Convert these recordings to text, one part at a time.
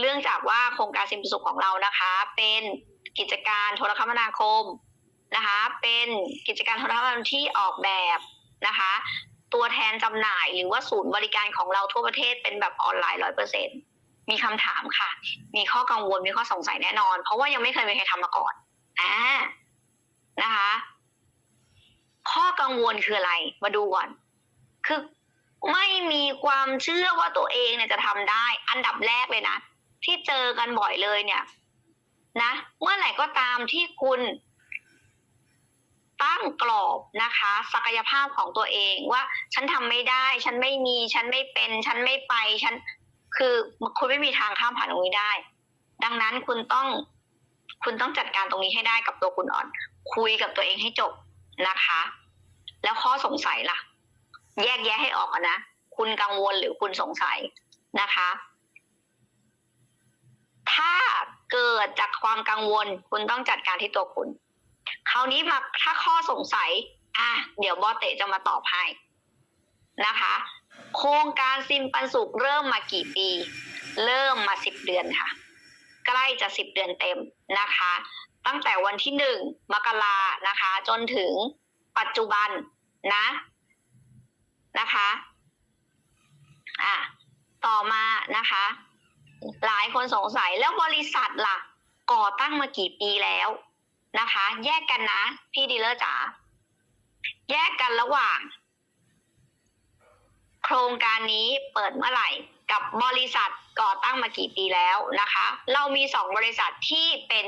เรื่องจากว่าโครงการสินสุขของเรานะคะ เป็นกิจการโทรคมนาคมนะคะ เป็นกิจการโทรคมนาคมที่ออกแบบนะคะ ตัวแทนจำหน่ายหรือว่าศูนย์บริการของเราทั่วประเทศเป็นแบบออนไลน์ร้อยเปอร์เซ็นมีคำถามค่ะ มีข้อกังวลมีข้อสงสัยแน่นอน เพราะว่ายังไม่เคยมีใครทำมาก่อนอ่านะคะ ข้อกังวลคืออะไร มาดูก่อน คือไม่มีความเชื่อว่าตัวเองเนี่ยจะทำได้ อันดับแรกเลยนะ ที่เจอกันบ่อยเลยเนี่ย นะ เมื่อไหร่ก็ตามที่คุณตั้งกรอบนะคะ ศักยภาพของตัวเองว่า ฉันทำไม่ได้ ฉันไม่มี ฉันไม่เป็น ฉันไม่ไป ฉันคือคุณไม่มีทางข้ามผ่านตรงนี้ได้ ดังนั้นคุณต้อง คุณต้องจัดการตรงนี้ให้ได้กับตัวคุณอ่อน คุยกับตัวเองให้จบนะคะ แล้วข้อสงสัยล่ะ แยกแยะให้ออกก่อนนะ คุณกังวลหรือคุณสงสัยนะคะ ถ้าเกิดจากความกังวล คุณต้องจัดการที่ตัวคุณ คราวนี้มาถ้าข้อสงสัย อะ เดี๋ยวบอเตจะมาตอบให้นะคะ โครงการซิมปันสุขเริ่มมากี่ปี เริ่มมาสิบเดือนค่ะ ใกล้จะสิบเดือนเต็มนะคะ ตั้งแต่วันที่หนึ่งมกรานะคะ จนถึงปัจจุบันนะนะคะ อะ ต่อมานะคะ หลายคนสงสัยแล้วบริษัทล่ะ ก่อตั้งมากี่ปีแล้วนะคะ แยกกันนะ พี่ดีลเลอร์จ๋าแยกกันระหว่าง โครงการนี้เปิดเมื่อไหร่ กับบริษัทก่อตั้งมากี่ปีแล้วนะคะ เรามีสองบริษัทที่เป็น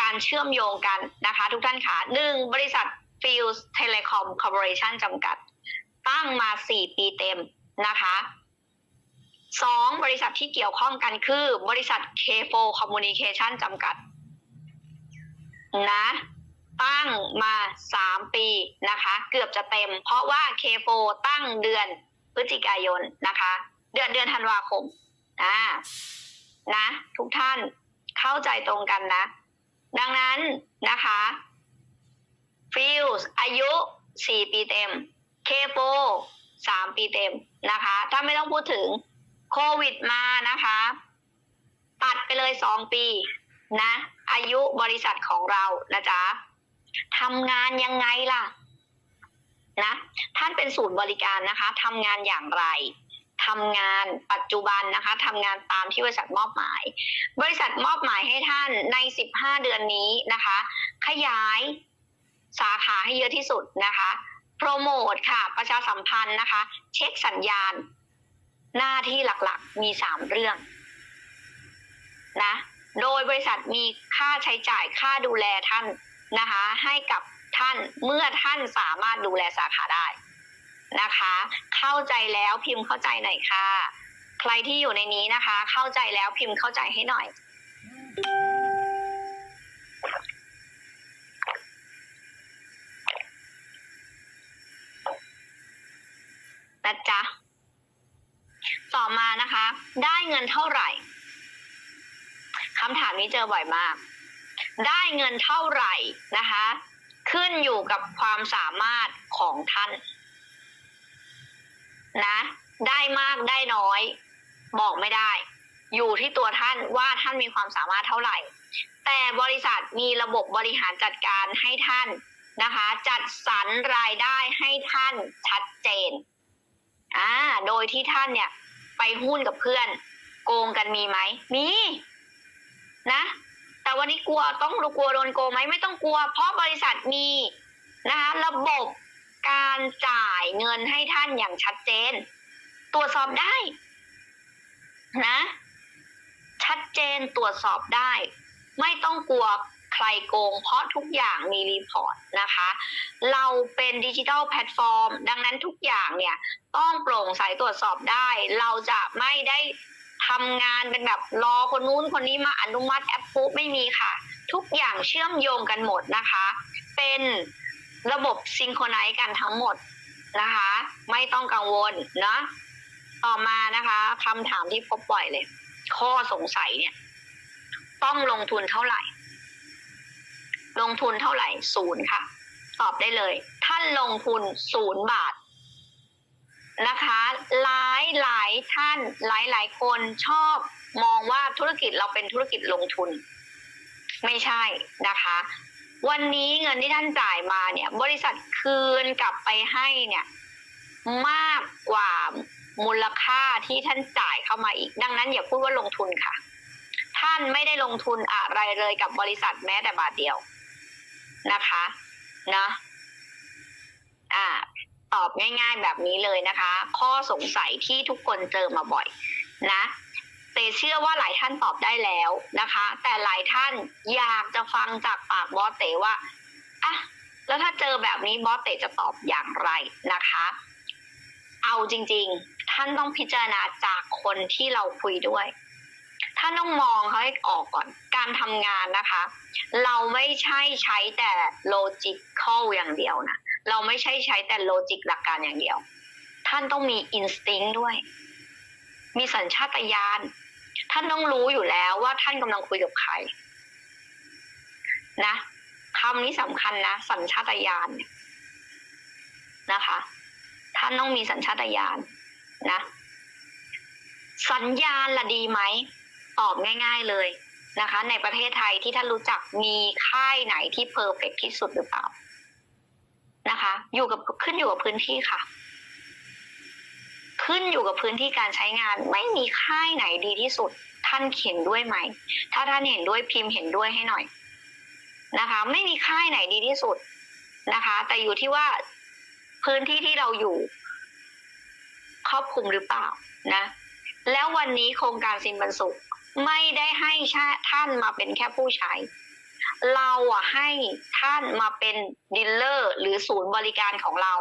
การเชื่อมโยงกันนะคะ ทุกท่านค่ะหนึ่งบริษัท Fields Telecom Corporation จำกัด ตั้งมาสี่ปีเต็มนะคะ สองบริษัทที่เกี่ยวข้องกันคือบริษัท K4 Communication จำกัด นะ ตั้งมาสามปีนะคะ เกือบจะเต็ม เพราะว่า K4 ตั้งเดือนพฤศจิกายนนะคะ เดือนเดือนธันวาคมอ่านะ ทุกท่านเข้าใจตรงกันนะ ดังนั้นนะคะฟิลส์อายุสี่ปีเต็ม K4 สามปีเต็มนะคะ ถ้าไม่ต้องพูดถึง โควิดมานะคะ ตัดไปเลยสองปีนะ อายุบริษัทของเรานะจ๊ะทำงานยังไงล่ะนะท่านเป็นศูนย์บริการนะคะทำงานอย่างไรทำงานปัจจุบันนะคะทำงานตามที่บริษัทมอบหมาย บริษัทมอบหมายให้ท่านใน 15 เดือนนี้นะคะ ขยายสาขาให้เยอะที่สุดนะคะ โปรโมทค่ะ ประชาสัมพันธ์นะคะ เช็คสัญญาณ หน้าที่หลักๆ มีสามเรื่อง นะ โดยบริษัทมีค่าใช้จ่ายค่าดูแลท่านนะคะ ให้กับท่านเมื่อท่านสามารถดูแลสาขาได้นะคะ เข้าใจแล้วพิมพ์เข้าใจหน่อยค่ะ ใครที่อยู่ในนี้นะคะ เข้าใจแล้วพิมพ์เข้าใจให้หน่อย นเท่าไหร่คำถามนี้เจอบ่อยมาก ได้เงินเท่าไหร่นะคะ ขึ้นอยู่กับความสามารถของท่าน นะ ได้มากได้น้อย บอกไม่ได้ อยู่ที่ตัวท่านว่าท่านมีความสามารถเท่าไหร่ แต่บริษัทมีระบบบริหารจัดการให้ท่านนะคะ จัดสรรรายได้ให้ท่านชัดเจนอ่าโดยที่ท่านเนี่ยไปหุ้นกับเพื่อน โกงกันมีไหมมีนะ แต่วันนี้กลัวต้องกลัวโดนโกงไหมไม่ต้องกลัว เพราะบริษัทมีนะคะระบบการจ่ายเงินให้ท่านอย่างชัดเจน ตรวจสอบได้ นะ ชัดเจนตรวจสอบได้ ไม่ต้องกลัวใครโกง เพราะทุกอย่างมีรีพอร์ตนะคะ เราเป็นดิจิทัลแพลตฟอร์ม ดังนั้นทุกอย่างเนี่ย ต้องโปร่งใสตรวจสอบได้ เราจะไม่ได้ ทำงานเป็นแบบรอคนนู้นคนนี้มาอนุมัติแอปปุ๊บไม่มีค่ะ ทุกอย่างเชื่อมโยงกันหมดนะคะ เป็นระบบซิงโครไนซ์กันทั้งหมดนะคะ ไม่ต้องกังวลเนาะต่อมานะคะคำถามที่พบบ่อยเลย ข้อสงสัยเนี่ย ต้องลงทุนเท่าไหร่ ลงทุนเท่าไหร่ศูนย์ค่ะ ตอบได้เลย ท่านลงทุนศูนย์บาท นะคะหลายหลายท่านหลายหลายคนชอบมองว่าธุรกิจเราเป็นธุรกิจลงทุน ไม่ใช่นะคะ วันนี้เงินที่ท่านจ่ายมาเนี่ย บริษัทคืนกลับไปให้เนี่ย มากกว่ามูลค่าที่ท่านจ่ายเข้ามาอีก ดังนั้นอย่าพูดว่าลงทุนค่ะ ท่านไม่ได้ลงทุนอะไรเลยกับบริษัทแม้แต่บาทเดียวนะคะนะอ่า ตอบง่าย ๆ แบบนี้เลยนะคะ ข้อสงสัยที่ทุกคนเจอมาบ่อยนะเตเชื่อว่าหลายท่านตอบได้แล้วนะคะ แต่หลายท่านอยากจะฟังจากปากบอสเตว่าอะแล้วถ้าเจอแบบนี้บอสเตจะตอบอย่างไรนะคะ เอาจริง ๆ ท่านต้องพิจารณาจากคนที่เราคุยด้วยท่านต้องมองเขาให้ออกก่อนการทำงานนะคะ เราไม่ใช่ใช้แต่โลจิคอลอย่างเดียวนะ เราไม่ใช่ใช้แต่โลจิกหลักการอย่างเดียว ท่านต้องมีอินสติ้งด้วย มีสัญชาตญาณท่านต้องรู้อยู่แล้วว่าท่านกำลังคุยกับใคร นะคำนี้สำคัญนะ สัญชาตญาณเนี่ยนะคะ ท่านต้องมีสัญชาตญาณนะ สัญญาณละดีไหมตอบง่าย ๆเลยนะคะ ในประเทศไทยที่ท่านรู้จักมีค่ายไหนที่เพอร์เฟกที่สุดหรือเปล่า นะคะ อยู่กับขึ้นอยู่กับพื้นที่ค่ะ ขึ้นอยู่กับพื้นที่การใช้งาน ไม่มีค่ายไหนดีที่สุด ท่านเห็นด้วยไหม ถ้าท่านเห็นด้วยพิมพ์เห็นด้วยให้หน่อยนะคะ ไม่มีค่ายไหนดีที่สุดนะคะ แต่อยู่ที่ว่าพื้นที่ที่เราอยู่ ครอบคลุมหรือเปล่านะ แล้ววันนี้โครงการสินบรรสุขไม่ได้ให้ท่านมาเป็นแค่ผู้ใช้ เราอะให้ท่านมาเป็นดีลเลอร์หรือศูนย์บริการของเรา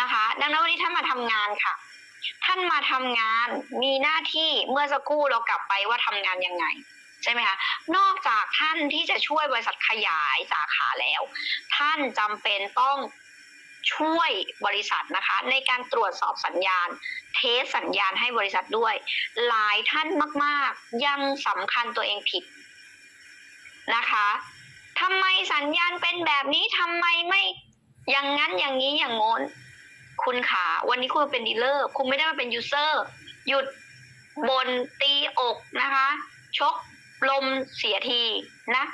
นะคะ ดังนั้นวันนี้ท่านมาทำงานค่ะ ท่านมาทำงานมีหน้าที่เมื่อสักครู่เรากลับไปว่าทำงานยังไงใช่ไหมคะ นอกจากท่านที่จะช่วยบริษัทขยายสาขาแล้ว ท่านจำเป็นต้องช่วยบริษัทนะคะ ในการตรวจสอบสัญญาณ เทสสัญญาณให้บริษัทด้วย หลายท่านมาก ๆ ยังสำคัญตัวเองผิดนะคะ ทำไมสัญญาณเป็นแบบนี้ทำไมไม่อย่างนั้นอย่างนี้อย่างโน้น คุณขาวันนี้คุณเป็นดีลเลอร์ คุณไม่ได้มาเป็นยูเซอร์ หยุดบนตีอกนะคะ ชกลมเสียทีนะ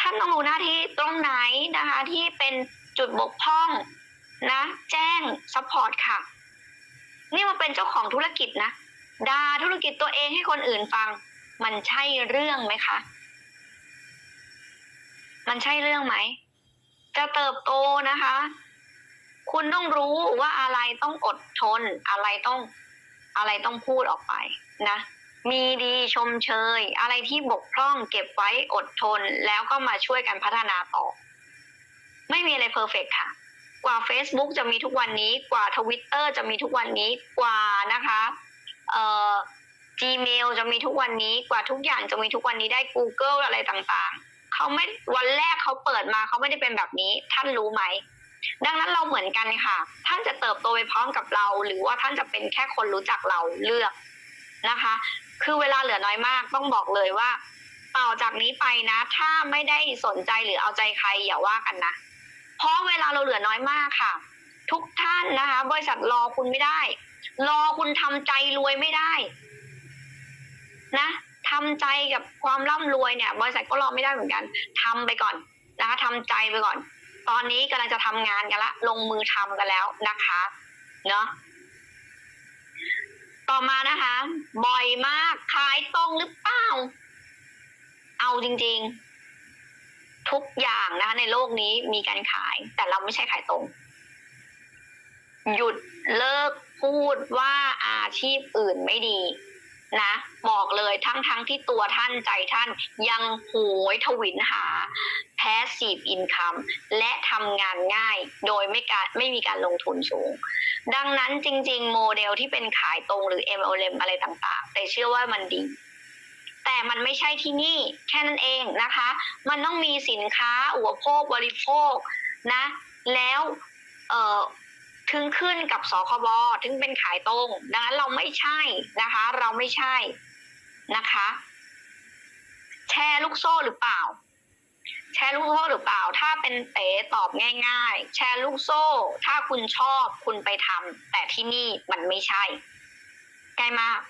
ท่านต้องรู้หน้าที่ตรงไหนนะคะ ที่เป็นจุดบกพร่องนะ แจ้งซัพพอร์ตค่ะ นี่มาเป็นเจ้าของธุรกิจนะด่าธุรกิจตัวเองให้คนอื่นฟัง มันใช่เรื่องไหมคะ มันใช่เรื่องไหม จะเติบโตนะคะ คุณต้องรู้ว่าอะไรต้องอดทน อะไรต้องอะไรต้องพูดออกไปนะ มีดีชมเชย อะไรที่บกพร่องเก็บไว้อดทนแล้วก็มาช่วยกันพัฒนาต่อ ไม่มีอะไรเพอร์เฟกค่ะ กว่า Facebook จะมีทุกวันนี้ กว่า Twitter จะมีทุกวันนี้ กว่านะคะเอ่อ Gmail จะมีทุกวันนี้ กว่าทุกอย่างจะมีทุกวันนี้ได้ Google อะไรต่างๆ เขาไม่วันแรกเขาเปิดมาเขาไม่ได้เป็นแบบนี้ท่านรู้ไหม ดังนั้นเราเหมือนกันค่ะ ท่านจะเติบโตไปพร้อมกับเรา หรือว่าท่านจะเป็นแค่คนรู้จักเราเลือกนะคะ คือเวลาเหลือน้อยมากต้องบอกเลยว่าต่อจากนี้ไปนะ ถ้าไม่ได้สนใจหรือเอาใจใครอย่าว่ากันนะ เพราะเวลาเราเหลือน้อยมากค่ะ ทุกท่านนะคะ บริษัทรอคุณไม่ได้ รอคุณทำใจรวยไม่ได้ นะ ทำใจกับความร่ำรวยเนี่ยบริษัทก็รอไม่ได้เหมือนกันทำไปก่อนนะคะทำใจไปก่อน ตอนนี้กำลังจะทำงานกันละ ลงมือทำกันแล้วนะคะ เนาะต่อมานะคะ บ่อยมากขายตรงหรือเปล่า เอาจริง ๆ ทุกอย่างนะคะ ในโลกนี้มีการขาย แต่เราไม่ใช่ขายตรง หยุดเลิกพูดว่าอาชีพอื่นไม่ดี นะบอกเลยทั้งทั้งที่ตัวท่านใจท่านยังโหยทวินหา passive income และทำงานง่ายโดยไม่การไม่มีการลงทุนสูง ดังนั้นจริง ๆ โมเดลที่เป็นขายตรงหรือ MLM อะไรต่างๆ แต่เชื่อว่ามันดี แต่มันไม่ใช่ที่นี่แค่นั้นเองนะคะ มันต้องมีสินค้าอุปโภคบริโภคนะ แล้วเอ่อ ถึงขึ้นกับสคบถึงเป็นขายตรงดังนั้นเราไม่ใช่นะคะ เราไม่ใช่นะคะ แชร์ลูกโซ่หรือเปล่า แชร์ลูกโซ่หรือเปล่า ถ้าเป็นเต๋ตอบง่าย ๆ แชร์ลูกโซ่ ถ้าคุณชอบคุณไปทำแต่ที่นี่มันไม่ใช่ใกล้มาก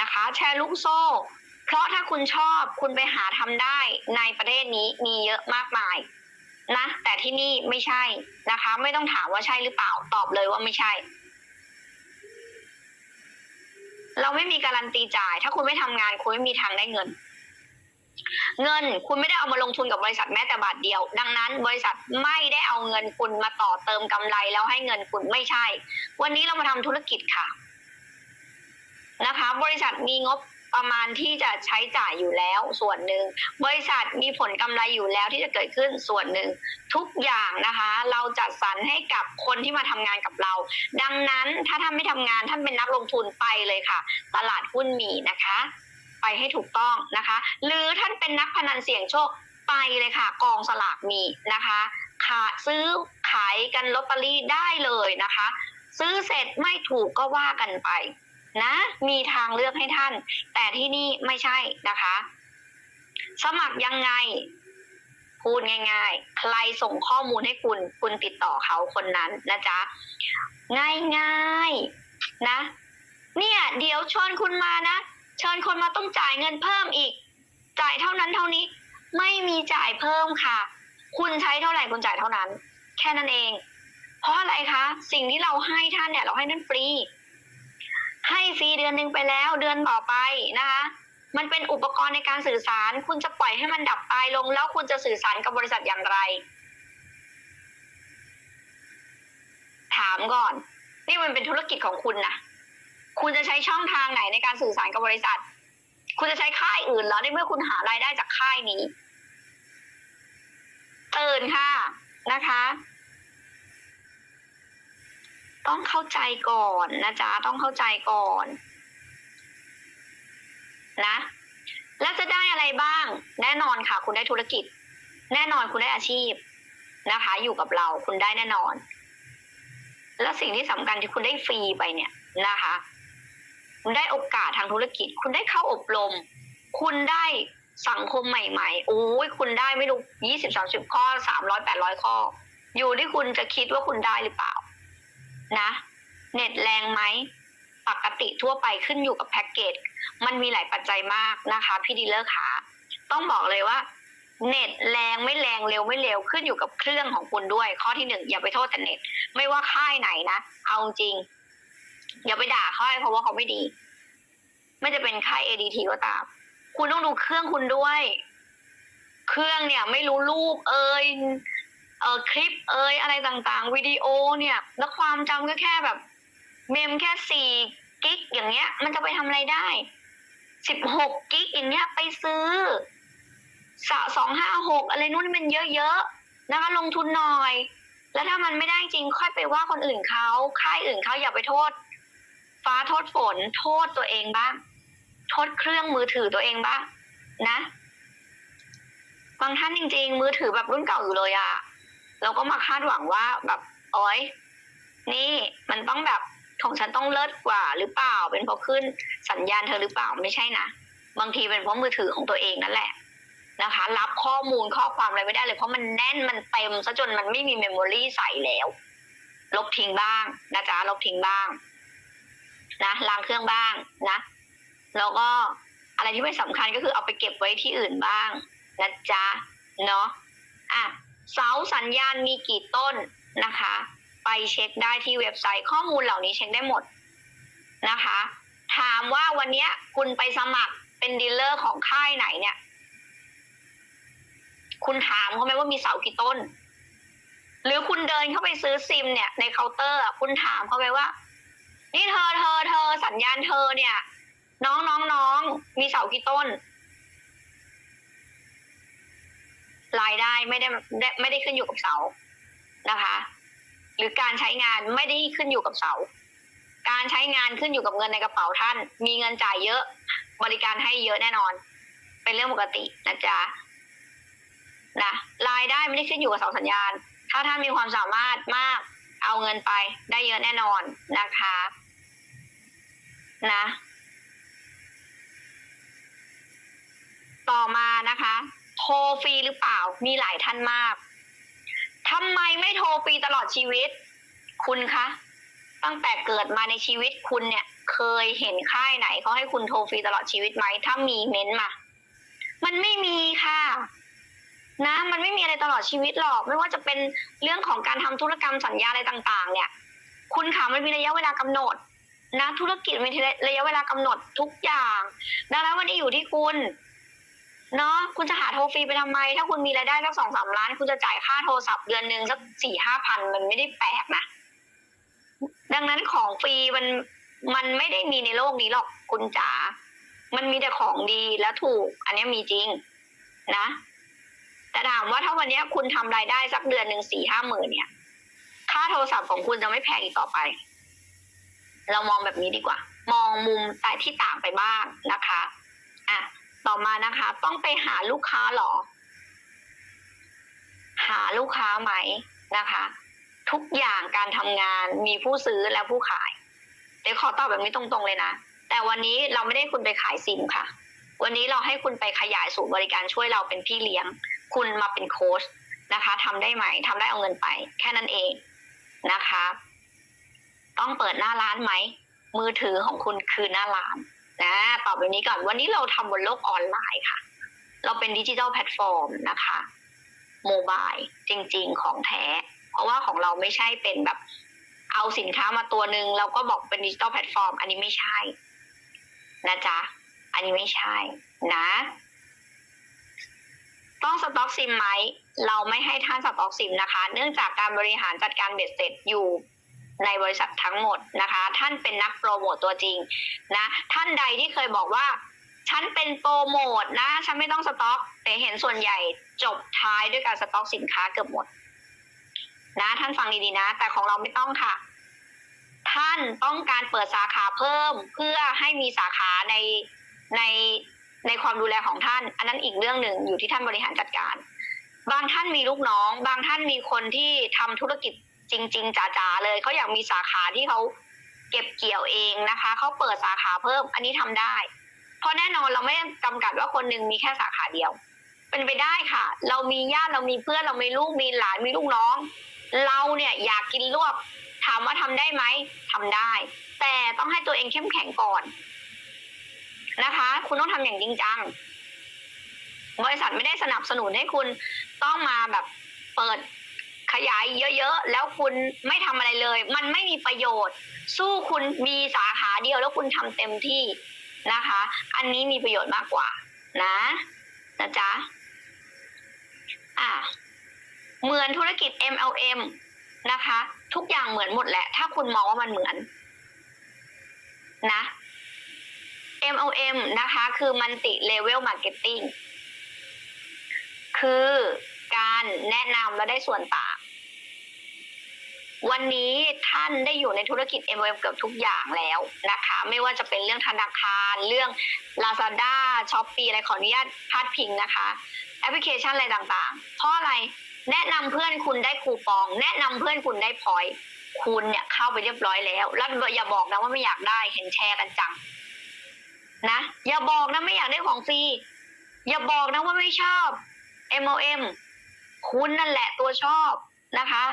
นะคะ แชร์ลูกโซ่ เพราะถ้าคุณชอบคุณไปหาทำได้ในประเทศนี้มีเยอะมากมาย นะ แต่ที่นี่ไม่ใช่นะคะ ไม่ต้องถามว่าใช่หรือเปล่าตอบเลยว่าไม่ใช่ เราไม่มีการันตีจ่าย ถ้าคุณไม่ทำงานคุณไม่มีทางได้เงิน เงินคุณไม่ได้เอามาลงทุนกับบริษัทแม้แต่บาทเดียว ดังนั้น บริษัทไม่ได้เอาเงินคุณมาต่อเติมกำไรแล้วให้เงินคุณไม่ใช่ วันนี้เรามาทำธุรกิจค่ะ นะคะ บริษัทมีงบ ประมาณที่จะใช้จ่ายอยู่แล้วส่วนหนึ่ง บริษัทมีผลกำไรอยู่แล้วที่จะเกิดขึ้นส่วนหนึ่ง ทุกอย่างนะคะ เราจัดสรรให้กับคนที่มาทำงานกับเรา ดังนั้นถ้าท่านไม่ทำงานท่านเป็นนักลงทุนไปเลยค่ะ ตลาดหุ้นมีนะคะ ไปให้ถูกต้องนะคะ หรือท่านเป็นนักพนันเสี่ยงโชคไปเลยค่ะ กองสลากมีนะคะขาซื้อขายกันลอตเตอรี่ได้เลยนะคะ ซื้อเสร็จไม่ถูกก็ว่ากันไป นะ มีทางเลือกให้ท่าน แต่ที่นี่ไม่ใช่นะคะ สมัครยังไง พูดง่าย ๆ ใครส่งข้อมูลให้คุณ คุณติดต่อเขาคนนั้นนะจ๊ะ ง่ายๆนะ เนี่ย เดี๋ยวชวนคุณมานะเชิญคนมาต้องจ่ายเงินเพิ่มอีก จ่ายเท่านั้นเท่านี้ ไม่มีจ่ายเพิ่มค่ะ คุณใช้เท่าไหร่คุณจ่ายเท่านั้น แค่นั้นเอง เพราะอะไรคะ สิ่งที่เราให้ท่านเนี่ย เราให้นั่นฟรี ให้ฟรีเดือนหนึ่งไปแล้วเดือนต่อไปนะคะมันเป็นอุปกรณ์ในการสื่อสาร คุณจะปล่อยให้มันดับตายลง แล้วคุณจะสื่อสารกับบริษัทอย่างไร ถามก่อน นี่มันเป็นธุรกิจของคุณนะคุณจะใช้ช่องทางไหนในการสื่อสารกับบริษัท คุณจะใช้ค่ายอื่นแล้วในเมื่อคุณหารายได้จากค่ายนี้ตื่นค่ะนะคะ ต้องเข้าใจก่อนนะจ๊ะต้องเข้าใจก่อน นะ แล้วจะได้อะไรบ้าง แน่นอนค่ะ คุณได้ธุรกิจ แน่นอนคุณได้อาชีพนะคะ อยู่กับเราคุณได้แน่นอน แล้วสิ่งที่สำคัญที่คุณได้ฟรีไปเนี่ยนะคะ คุณได้โอกาสทางธุรกิจ คุณได้เข้าอบรม คุณได้สังคมใหม่ๆโอ้ยคุณได้ไม่รู้ยี่สิบสามสิบข้อสามร้อยแปดร้อยข้อ อยู่ที่คุณจะคิดว่าคุณได้หรือเปล่า นะ เน็ตแรงไหมปกติทั่วไปขึ้นอยู่กับแพ็กเกจ มันมีหลายปัจจัยมากนะคะ พี่ดีลเลอร์ขาต้องบอกเลยว่า เน็ตแรงไม่แรงเร็วไม่เร็วขึ้นอยู่กับเครื่องของคุณด้วย ข้อที่หนึ่งอย่าไปโทษแต่เน็ต ไม่ว่าค่ายไหนนะ เอาจริง อย่าไปด่าค่ายเพราะว่าเขาไม่ดี ไม่จะเป็นค่าย ADT ก็ตาม คุณต้องดูเครื่องคุณด้วย เครื่องเนี่ย ไม่รู้รูปเอ่ย เอ่อคลิปเอ่ยอะไรต่างๆ วิดีโอเนี่ย แล้วความจำก็แค่แบบ เมมแค่สี่กิกอย่างเงี้ย มันจะไปทำอะไรได้สิบหกกิกอย่างเงี้ยไปซื้อสะสองห้าหกอะไรนู่นนี่มันเยอะๆนะคะลงทุนหน่อย แล้วถ้ามันไม่ได้จริงค่อยไปว่าคนอื่นเขาค่ายอื่นเขาอย่าไปโทษ ฟ้าโทษฝน โทษตัวเองบ้าง โทษเครื่องมือถือตัวเองบ้างนะ บางท่านจริง ๆ มือถือแบบรุ่นเก่าอยู่เลยอะ เราก็มาคาดหวังว่าแบบโอ้ยนี่มันต้องแบบของฉันต้องเลิศกว่าหรือเปล่า เป็นเพราะขึ้นสัญญาณเธอหรือเปล่าไม่ใช่นะบางทีเป็นเพราะมือถือของตัวเองนั่นแหละนะคะ รับข้อมูลข้อความอะไรไม่ได้เลยเพราะมันแน่นมันเต็มซะจนมันไม่มีเมมโมรีใส่แล้ว ลบทิ้งบ้างนะจ๊ะลบทิ้งบ้างนะล้างเครื่องบ้างนะแล้วก็อะไรที่ไม่สำคัญก็คือเอาไปเก็บไว้ที่อื่นบ้างนะจ๊ะเนาะอะ เสาสัญญาณมีกี่ต้นนะคะ ไปเช็คได้ที่เว็บไซต์ข้อมูลเหล่านี้เช็คได้หมดนะคะ ถามว่าวันนี้คุณไปสมัครเป็นดีลเลอร์ของค่ายไหนเนี่ย คุณถามเขาไหมว่ามีเสากี่ต้น หรือคุณเดินเข้าไปซื้อซิมเนี่ยในเคาน์เตอร์คุณถามเขาไปว่า นี่เธอเธอเธอสัญญาณเธอเนี่ย น้องน้องน้องมีเสากี่ต้น รายได้ไม่ได้ได้ไม่ได้ขึ้นอยู่กับเสานะคะ หรือการใช้งานไม่ได้ขึ้นอยู่กับเสา การใช้งานขึ้นอยู่กับเงินในกระเป๋าท่าน มีเงินจ่ายเยอะ บริการให้เยอะแน่นอน เป็นเรื่องปกตินะจ๊ะนะรายได้ไม่ได้ขึ้นอยู่กับเสาสัญญาณ ถ้าท่านมีความสามารถมาก เอาเงินไปได้เยอะแน่นอนนะคะ นะ ต่อมานะคะ โทรฟรีหรือเปล่า มีหลายท่านมากทำไมไม่โทรฟรีตลอดชีวิต คุณคะ ตั้งแต่เกิดมาในชีวิตคุณเนี่ย เคยเห็นค่ายไหนเขาให้คุณโทรฟรีตลอดชีวิตไหม ถ้ามีเม้นต์มา มันไม่มีค่ะ นะ มันไม่มีอะไรตลอดชีวิตหรอก ไม่ว่าจะเป็นเรื่องของการทำธุรกรรมสัญญาอะไรต่าง ๆ เนี่ย คุณขามันมีระยะเวลากำหนดนะธุรกิจมีระยะเวลากำหนดทุกอย่าง ดังนั้นวันนี้อยู่ที่คุณ เนาะคุณจะหาโทรฟรีไปทำไม ถ้าคุณมีรายได้สักสองสามล้าน คุณจะจ่ายค่าโทรศัพท์เดือนหนึ่งสักสี่ห้าพันมันไม่ได้แปลกนะ ดังนั้นของฟรีมันมันไม่ได้มีในโลกนี้หรอกคุณจ๋ามันมีแต่ของดีและถูก อันนี้มีจริงนะ แต่ถามว่าถ้าวันนี้คุณทำรายได้สักเดือนหนึ่งสี่ห้าหมื่นเนี่ย ค่าโทรศัพท์ของคุณจะไม่แพงอีกต่อไป เรามองแบบนี้ดีกว่า มองมุมแต่ที่ต่างไปบ้างนะคะ อะ ต่อมานะคะ ต้องไปหาลูกค้าหรอ หาลูกค้าไหมนะคะ ทุกอย่างการทำงานมีผู้ซื้อและผู้ขายเดี๋ยวขอตอบแบบนี้ตรงๆเลยนะ แต่วันนี้เราไม่ได้คุณไปขายซิมค่ะ วันนี้เราให้คุณไปขยายศูนย์บริการช่วยเราเป็นพี่เลี้ยง คุณมาเป็นโค้ชนะคะทำได้ไหมทำได้เอาเงินไป แค่นั้นเองนะคะ ต้องเปิดหน้าร้านไหมมือถือของคุณคือหน้าร้าน นะตอบแบบนี้ก่อนวันนี้เราทำบนโลกออนไลน์ค่ะ เราเป็นดิจิทัลแพลตฟอร์มนะคะโมบายจริง ๆ ของแท้ เพราะว่าของเราไม่ใช่เป็นแบบ เอาสินค้ามาตัวหนึ่งแล้วก็บอกเป็นดิจิทัลแพลตฟอร์ม อันนี้ไม่ใช่ นะจ๊ะ อันนี้ไม่ใช่ นะ ต้องสต็อกซิมไหมเราไม่ให้ท่านสต็อกซิมนะคะ เนื่องจากการบริหารจัดการเบ็ดเสร็จอยู่ ในบริษัททั้งหมดนะคะ ท่านเป็นนักโปรโมตตัวจริงนะท่านใดที่เคยบอกว่า ฉันเป็นโปรโมทนะ ฉันไม่ต้องสต็อก แต่เห็นส่วนใหญ่จบท้ายด้วยการสต็อกสินค้าเกือบหมด นะท่านฟังดีๆนะ แต่ของเราไม่ต้องค่ะ ท่านต้องการเปิดสาขาเพิ่ม เพื่อให้มีสาขาในในในความดูแลของท่าน อันนั้นอีกเรื่องหนึ่งอยู่ที่ท่านบริหารจัดการ บางท่านมีลูกน้อง บางท่านมีคนที่ทำธุรกิจ จริง ๆจ๋าๆเลยเขาอยากมีสาขาที่เขาเก็บเกี่ยวเองนะคะเขาเปิดสาขาเพิ่มอันนี้ทำได้ เพราะแน่นอนเราไม่ได้จำกัดว่าคนหนึ่งมีแค่สาขาเดียว เป็นไปได้ค่ะ เรามีญาติเรามีเพื่อนเรามีลูกมีหลานมีลูกน้อง เราเนี่ยอยากกินลวกถามว่าทำได้ไหมทำได้ แต่ต้องให้ตัวเองเข้มแข็งก่อนนะคะ คุณต้องทำอย่างจริงจังบริษัทไม่ได้สนับสนุนให้คุณต้องมาแบบเปิด ขยายเยอะๆ แล้วคุณไม่ทำอะไรเลย มันไม่มีประโยชน์ สู้คุณมีสาขาเดียวแล้วคุณทำเต็มที่นะคะ อันนี้มีประโยชน์มากกว่า นะนะจ๊ะอะเหมือนธุรกิจ MLM นะคะ ทุกอย่างเหมือนหมดแหละ ถ้าคุณมองว่ามันเหมือน นะ MLM นะคะ คือ Multi Level Marketing คือการแนะนำและได้ส่วนต่าง วันนี้ท่านได้อยู่ในธุรกิจ MLM เกือบทุกอย่างแล้วนะคะ ไม่ว่าจะเป็นเรื่องธนาคาร เรื่อง Lazada Shopee อะไรขออนุญาตพาดพิงนะคะ แอปพลิเคชันอะไรต่างๆ เพราะอะไรแนะนำเพื่อนคุณได้คูปอง แนะนำเพื่อนคุณได้พอยคุณเนี่ยเข้าไปเรียบร้อยแล้ว แล้วอย่าบอกนะว่าไม่อยากได้เห็นแชร์กันจังนะอย่าบอกนะไม่อยากได้ของฟรีอย่าบอกนะว่าไม่ชอบ MLM คุณนั่นแหละตัวชอบนะคะ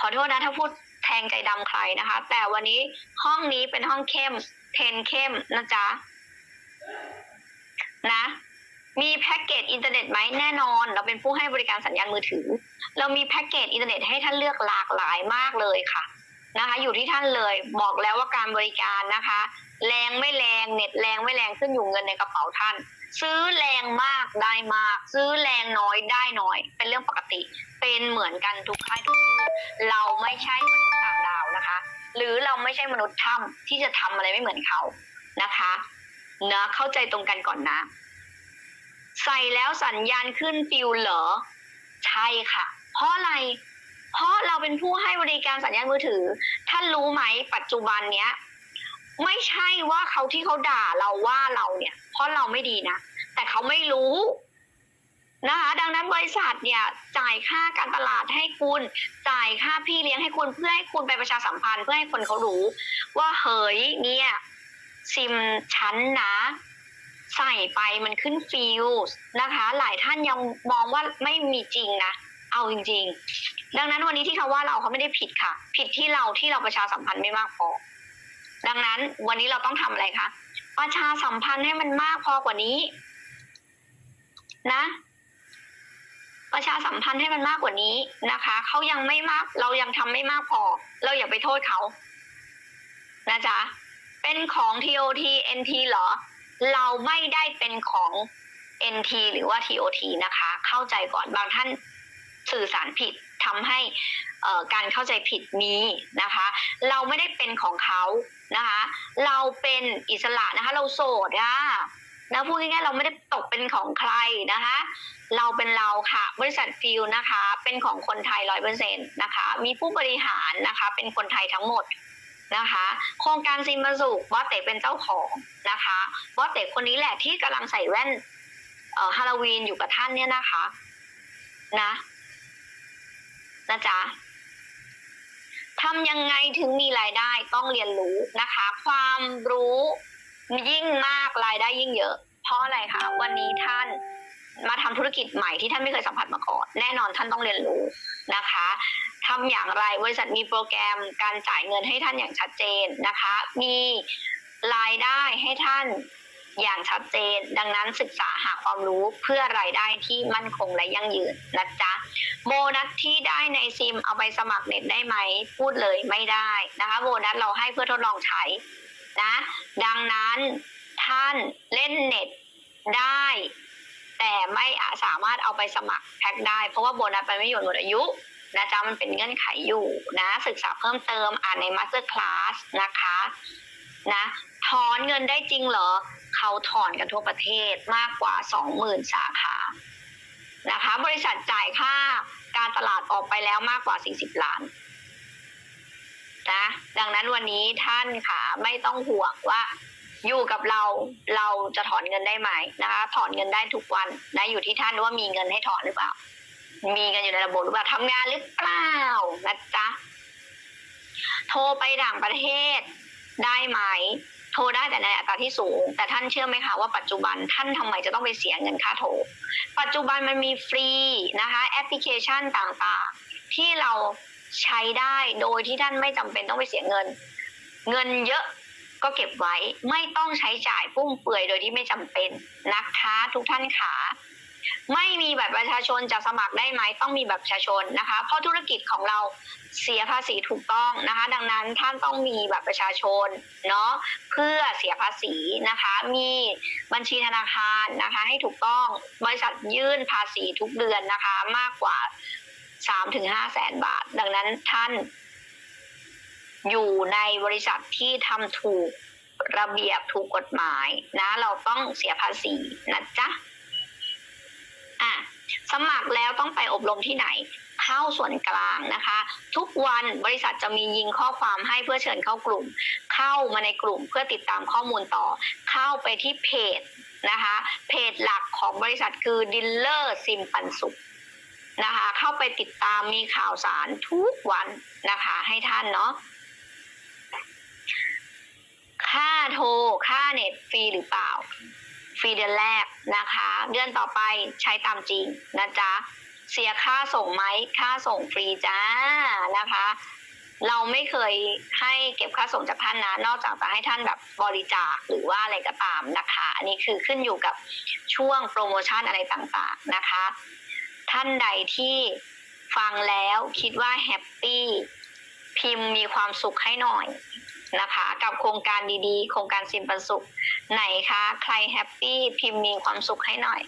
ขอโทษนะถ้าพูดแทงใจดำใครนะคะ แต่วันนี้ห้องนี้เป็นห้องเข้ม เทนเข้มนะจ๊ะ นะ มีแพ็กเกจอินเทอร์เน็ตไหมแน่นอน เราเป็นผู้ให้บริการสัญญาณมือถือ เรามีแพ็กเกจอินเทอร์เน็ตให้ท่านเลือกหลากหลายมากเลยค่ะ นะคะ อยู่ที่ท่านเลยบอกแล้วว่าการบริการนะคะ แรงไม่แรงเน็ตแรงไม่แรงขึ้นอยู่เงินในกระเป๋าท่าน ซื้อแรงมากได้มาก ซื้อแรงน้อยได้น้อย เป็นเรื่องปกติ เป็นเหมือนกันทุกค่ายทุกที่เราไม่ใช่มนุษย์ต่างดาวนะคะ หรือเราไม่ใช่มนุษย์ถ้ำที่จะทำอะไรไม่เหมือนเขานะคะเนะเข้าใจตรงกันก่อนนะ ใส่แล้วสัญญาณขึ้นฟิวเหรอ ใช่ค่ะ เพราะอะไร เพราะเราเป็นผู้ให้บริการสัญญาณมือถือ ท่านรู้ไหมปัจจุบันเนี้ย ไม่ใช่ว่าเขาที่เขาด่าเราว่าเราเนี่ย เพราะเราไม่ดีนะ แต่เขาไม่รู้นะคะดังนั้นบริษัทเนี่ยจ่ายค่าการตลาดให้คุณ จ่ายค่าพี่เลี้ยงให้คุณเพื่อให้คุณไปประชาสัมพันธ์เพื่อให้คนเขารู้ ว่าเฮ้ยเนี่ยซิมชั้นนะ ใส่ไปมันขึ้นฟิลส์นะคะ หลายท่านยังมองว่าไม่มีจริงนะ เอาจริง ๆ ดังนั้นวันนี้ที่เขาว่าเราเขาไม่ได้ผิดค่ะ ผิดที่เราที่เราประชาสัมพันธ์ไม่มากพอ ดังนั้นวันนี้เราต้องทำอะไรคะประชาสัมพันธ์ให้มันมากพอกว่านี้ นะ ประชาสัมพันธ์ให้มันมากกว่านี้นะคะเขายังไม่มาก เรายังทำไม่มากพอ เราอย่าไปโทษเขานะจ๊ะเป็นของ TOT NT เหรอ เราไม่ได้เป็นของ NT หรือว่า TOT นะคะ เข้าใจก่อนบางท่านสื่อสารผิด ทำให้การเข้าใจผิดมีนะคะ เราไม่ได้เป็นของเขานะคะ เราเป็นอิสระนะคะ เราโสดอะนะพูดง่ายๆเราไม่ได้ตกเป็นของใครนะคะ เราเป็นเราค่ะ บริษัทฟิลนะคะ เป็นของคนไทยร้อยเปอร์เซ็นต์นะคะ มีผู้บริหารนะคะ เป็นคนไทยทั้งหมดนะคะ โครงการซิมมาสุบอสเต๋เป็นเจ้าของนะคะบอสเต๋คนนี้แหละที่กำลังใส่แว่นเอ่อฮาโลวีนอยู่กับท่านเนี่ยนะคะ นะ นะจ๊ะทำยังไงถึงมีรายได้ต้องเรียนรู้นะคะ ความรู้ยิ่งมากรายได้ยิ่งเยอะ เพราะอะไรคะวันนี้ท่านมาทำธุรกิจใหม่ที่ท่านไม่เคยสัมผัสมาก่อน แน่นอนท่านต้องเรียนรู้นะคะทำอย่างไรบริษัทมีโปรแกรมการจ่ายเงินให้ท่านอย่างชัดเจนนะคะ มีรายได้ให้ท่าน อย่างชัดเจน ดังนั้นศึกษาหาความรู้เพื่อรายได้ที่มั่นคงและยั่งยืนนะจ๊ะโบนัสที่ได้ในซิมเอาไปสมัครเน็ตได้ไหมพูดเลยไม่ได้นะคะโบนัสเราให้เพื่อทดลองใช้นะดังนั้นท่านเล่นเน็ตได้ แต่ไม่อาสามารถเอาไปสมัครแพ็คได้ เพราะว่าโบนัสมันไม่อยู่หมดอายุนะจ๊ะมันเป็นเงื่อนไขอยู่นะศึกษาเพิ่มเติมอ่านในมาสเตอร์คลาสนะคะนะถอนเงินได้จริงเหรอ เขาถอนกันทั่วประเทศมากกว่า 20,000 สาขานะคะ บริษัทจ่ายค่าการตลาดออกไปแล้วมากกว่า 40 ล้านนะดังนั้นวันนี้ท่านค่ะไม่ต้องห่วงว่าอยู่กับเราเราจะถอนเงินได้ไหมนะคะ ถอนเงินได้ทุกวันนะอยู่ที่ท่านว่ามีเงินให้ถอนหรือเปล่า มีเงินอยู่ในระบบหรือเปล่าทำงานหรือเปล่านะจ๊ะโทรไปต่างประเทศได้ไหม โทรได้แต่ในอัตราที่สูง แต่ท่านเชื่อไหมคะว่าปัจจุบันท่านทำไมจะต้องไปเสียเงินค่าโทร ปัจจุบันมันมีฟรีนะคะแอปพลิเคชันต่างๆ ที่เราใช้ได้โดยที่ท่านไม่จำเป็นต้องไปเสียเงิน เงินเยอะก็เก็บไว้ไม่ต้องใช้จ่ายฟุ่มเฟือยโดยที่ไม่จำเป็นนะคะทุกท่านขา ไม่มีแบัตรประชาชนจะสมัครได้ไหมต้องมีแบัตรประชาชนนะคะ เพราะธุรกิจของเราเสียภาษีถูกต้องนะคะ ดังนั้นท่านต้องมีแบัตรประชาชนเนาะเพื่อเสียภาษีนะคะ มีบัญชีธนาคารนะคะ ให้ถูกต้องบริษัทยื่นภาษีทุกเดือนนะคะ มากกว่าสามถึงห้าแสนบาท ดังนั้นท่าน อยู่ในบริษัทที่ทำถูกระเบียบถูกกฎหมายนะ เราต้องเสียภาษีนะจ๊ะ อะสมัครแล้วต้องไปอบรมที่ไหน เข้าส่วนกลางนะคะ ทุกวันบริษัทจะมียิงข้อความให้เพื่อเชิญเข้ากลุ่ม เข้ามาในกลุ่มเพื่อติดตามข้อมูลต่อ เข้าไปที่เพจนะคะ เพจหลักของบริษัทคือดิลเลอร์ซิมปันสุขนะคะ เข้าไปติดตามมีข่าวสารทุกวันนะคะ ให้ท่านเนาะค่าโทรค่าเน็ตฟรีหรือเปล่า ฟรีเดือนแรกนะคะ เดือนต่อไปใช้ตามจริงนะจ๊ะเสียค่าส่งไหมค่าส่งฟรีจ้านะคะ เราไม่เคยให้เก็บค่าส่งจากท่านนะนอกจากจะให้ท่านแบบบริจาคหรือว่าอะไรก็ตามนะคะอันนี้คือขึ้นอยู่กับช่วงโปรโมชั่นอะไรต่างๆนะคะ ท่านใดที่ฟังแล้วคิดว่าแฮปปี้พิมพ์มีความสุขให้หน่อย นะคะ กับโครงการดีๆ โครงการซิมปันสุขไหนคะ ใครแฮปปี้พิมพ์มีความสุขให้หน่อย